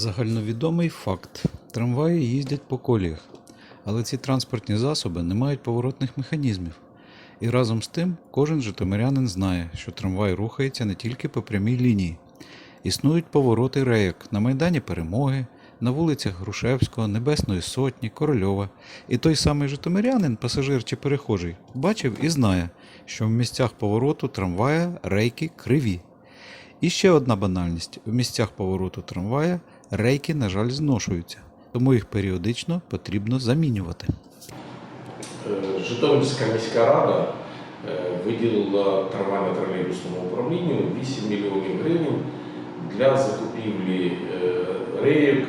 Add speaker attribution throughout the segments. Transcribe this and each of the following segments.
Speaker 1: Загальновідомий факт: трамваї їздять по коліях, але ці транспортні засоби не мають поворотних механізмів. І разом з тим кожен житомирянин знає, що трамвай рухається не тільки по прямій лінії. Існують повороти рейок на Майдані Перемоги, на вулицях Грушевського, Небесної Сотні, Корольова. І той самий житомирянин, пасажир чи перехожий, бачив і знає, що в місцях повороту трамвая рейки криві. І ще одна банальність: в місцях повороту трамвая рейки, на жаль, зношуються, тому їх періодично потрібно замінювати.
Speaker 2: Е, Житомирська міська рада е, виділила трамвайно-тролейбусному управлінню 8 мільйонів гривень для закупівлі е, рейок,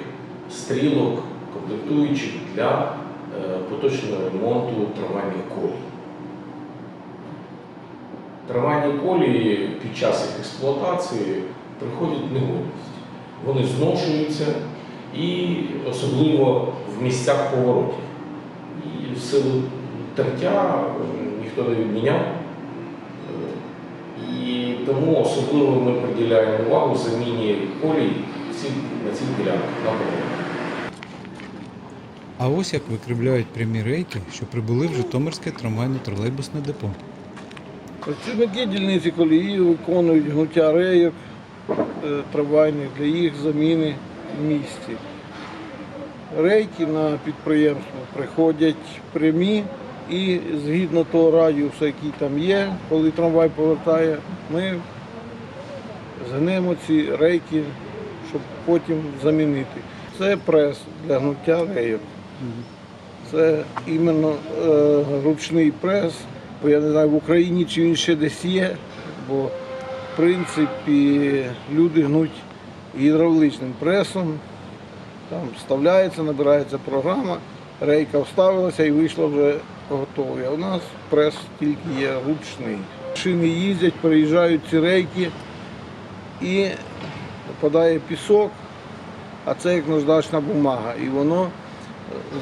Speaker 2: стрілок, комплектуючих для поточного ремонту трамвайних колій. Трамвайні колії під час їх експлуатації приходять в негодність. Вони зношуються і особливо в місцях поворотів. І в силу тертя е, ніхто не відміняв. Е, І тому особливо ми приділяємо увагу заміні колій на цих ділянках на поворотах.
Speaker 1: А ось як викривляють прямі рейки, що прибули в Житомирське трамвайно-тролейбусне депо.
Speaker 3: Працівники дільниці колії виконують гнуття рейок трамвайних для їх заміни в місті. Рейки на підприємство приходять прямі і згідно того радіуса, який там є, коли трамвай повертає, ми згнемо ці рейки, щоб потім замінити. Це прес для гнуття рейок. Це іменно е, ручний прес. Бо я не знаю в Україні чи він ще десь є, бо в принципі люди гнуть гідравличним пресом. Там вставляється, набирається програма, рейка вставилася і вийшла вже готова. У нас прес тільки є ручний. Шини їздять, переїжджають ці рейки і попадає пісок, а це як наждачна бумага. І воно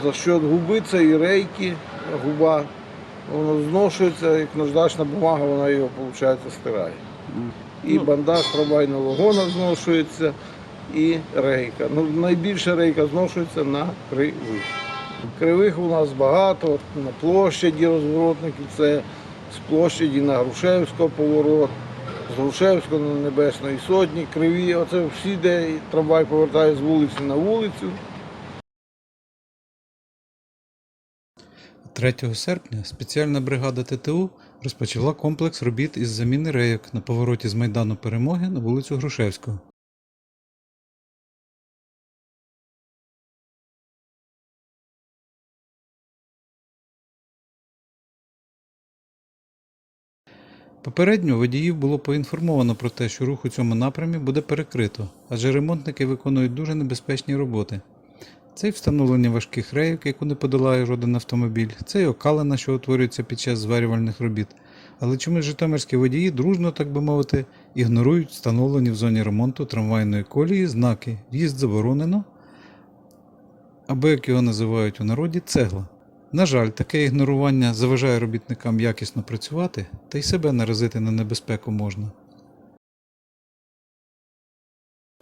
Speaker 3: за що губи цієї рейки, губа, воно зношується, як наждачна бумага, вона його, виходить, стирає. І бандаж трамвайного вагона зношується, і рейка. Ну, найбільше рейка зношується на кривих. Кривих у нас багато, на площаді розворотників, це з площаді на Грушевського поворот, з Грушевського на Небесної Сотні, криві. Оце всі, де трамвай повертає з вулиці на вулицю.
Speaker 1: 3 серпня спеціальна бригада ТТУ розпочала комплекс робіт із заміни рейок на повороті з Майдану Перемоги на вулицю Грушевського. Попередньо водіїв було поінформовано про те, що рух у цьому напрямі буде перекрито, адже ремонтники виконують дуже небезпечні роботи. Це й встановлення важких рейок, яку не подолає жоден автомобіль, це й окалина, що утворюється під час зварювальних робіт. Але чомусь житомирські водії дружно, так би мовити, ігнорують встановлені в зоні ремонту трамвайної колії знаки В'їзд заборонено, або як його називають у народі, цегла. На жаль, таке ігнорування заважає робітникам якісно працювати, та й себе наразити на небезпеку можна.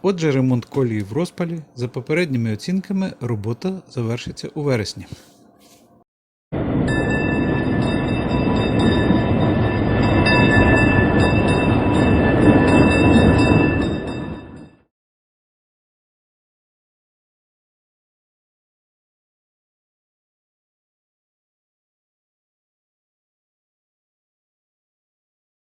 Speaker 1: Отже, ремонт колії в розпалі, за попередніми оцінками, робота завершиться у вересні.